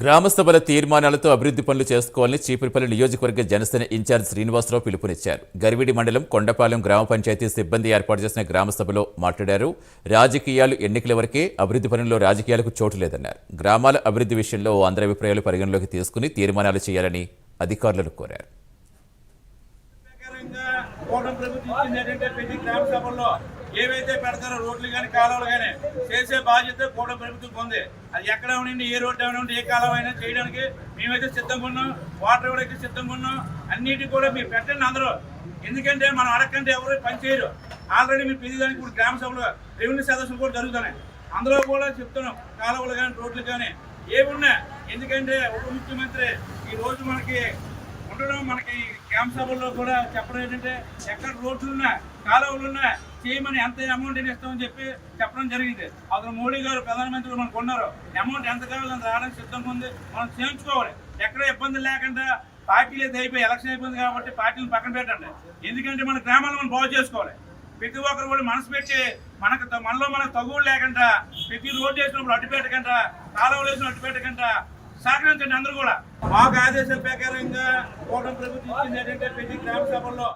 గ్రామ సభల తీర్మానాలతో అభివృద్ధి పనులు చేసుకోవాలని చీపురిపల్లి నియోజకవర్గ జనసేన ఇన్ఛార్జ్ శ్రీనివాసరావు పిలుపునిచ్చారు. గరివిడి మండలం కొండపాలెం గ్రామ పంచాయతీ సిబ్బంది ఏర్పాటు చేసిన గ్రామ సభలో మాట్లాడారు. రాజకీయాలు ఎన్నికల వరకే అభివృద్ధి పనుల్లో రాజకీయాలకు చోటు లేదన్నారు. గ్రామాల అభివృద్ధి విషయంలో అందరి అభిప్రాయాలు పరిగణలోకి తీసుకుని తీర్మానాలు చేయాలని అధికారులను కోరారు. ప్రకారంగా ప్రభుత్వం ఏవైతే పెడతారో రోడ్లు కానీ కాలువలు కానీ చేసే బాధ్యత కూడా ప్రభుత్వం ఉంది అది ఎక్కడ ఉండి ఏ రోడ్డు ఉండి ఏ కాలం అయినా చేయడానికి మేమైతే సిద్ధంగా ఉన్నాం. వాటర్ కూడా అయితే సిద్ధంగా ఉన్నాం. అన్నిటి కూడా మీరు పెట్టండి అందరూ. ఎందుకంటే మనం అడగంటే ఎవరు పనిచేయరు ఆల్రెడీ మీరు పెరిగేదానికి ఇప్పుడు గ్రామ సభలో రెవెన్యూ సదస్సులు కూడా జరుగుతున్నాయి. అందులో కూడా చెప్తున్నాం కాలువలు కానీ రోడ్లు కానీ ఏమున్నా. ఎందుకంటే ఉప ముఖ్యమంత్రి ఈ రోజు మనకి ఉండడం మనకి క్యాంప్ సభల్లో కూడా చెప్పడం ఏంటంటే ఎక్కడ రోడ్లు ఉన్నా కాలువలు ఉన్నా చేయమని ఎంత అమౌంట్ ఇస్తామని చెప్పి చెప్పడం జరిగింది. అతను మోడీ గారు ప్రధానమంత్రి మనకు ఉన్నారు. అమౌంట్ ఎంత కావాలో అంత రావడానికి సిద్ధంగా ఉంది. మనం చేయించుకోవాలి. ఎక్కడ ఇబ్బంది లేకుండా పార్టీలు అయితే అయిపోయి ఎలక్షన్ అయిపోయింది కాబట్టి పార్టీలు పక్కన పెట్టండి. ఎందుకంటే మన గ్రామాలను మనం బాగు చేసుకోవాలి. ప్రతి ఒక్కరు కూడా మనసు పెట్టి మనకు మనలో మనకు తగువులు లేకుండా ప్రతి రోడ్డు వేసినప్పుడు అడ్డు పెట్టకుండా కాలువలు వేసిన అడ్డు పెట్టకుండా సహకరించండి అందరూ కూడా. మాకు ఆదేశాల ప్రకారంగా కోటం ప్రభుత్వం ఇచ్చింది ఏంటంటే ప్రతి గ్రామ సభల్లో